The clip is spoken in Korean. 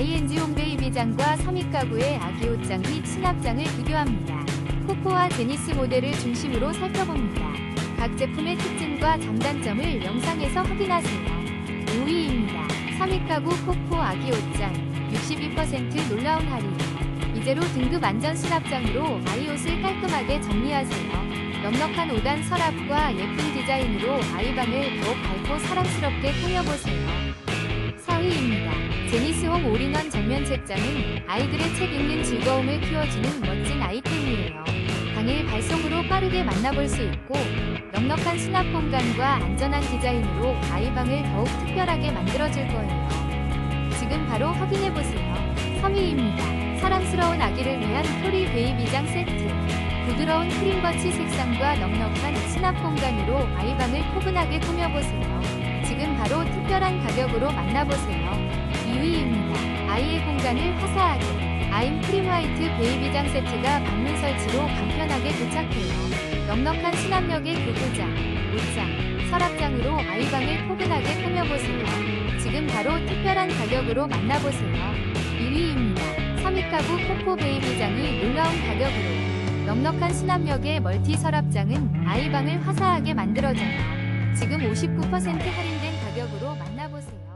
ING 홈베이비장과 서밋 가구의 아기 옷장 및 수납장을 비교합니다. 코코와 제니스 모델을 중심으로 살펴봅니다. 각 제품의 특징과 장단점을 영상에서 확인하세요. 5위입니다. 서밋 가구 코코 아기 옷장 62% 놀라운 할인. 이제로 등급 안전 수납장으로 아이 옷을 깔끔하게 정리하세요. 넉넉한 5단 서랍과 예쁜 디자인으로 아이방을 더욱 밝고 사랑스럽게 꾸며보세요. 4위입니다. 제니스홈 올인원 전면 책장은 아이들의 책 읽는 즐거움을 키워주는 멋진 아이템이에요. 당일 발송으로 빠르게 만나볼 수 있고 넉넉한 수납 공간과 안전한 디자인으로 아이방을 더욱 특별하게 만들어줄 거예요. 지금 바로 확인해보세요. 3위입니다. 사랑스러운 아기를 위한 토리 베이비장 세트. 부드러운 크림버치 색상과 넉넉한 수납 공간으로 아이방을 포근하게 꾸며보세요. 지금 바로 특별한 가격으로 만나보세요. 2위입니다. 아이의 공간을 화사하게. 아임 크림 화이트 베이비장 세트가 방문 설치로 간편하게 도착해요. 넉넉한 수납력의 교구장, 옷장, 서랍장으로 아이방을 포근하게 꾸며보세요. 지금 바로 특별한 가격으로 만나보세요. 1위입니다. 서밋가구 코코 베이비장이 놀라운 가격으로 넉넉한 수납력의 멀티 서랍장은 아이방을 화사하게 만들어줘요. 지금 59% 할인된 가격으로 만나보세요.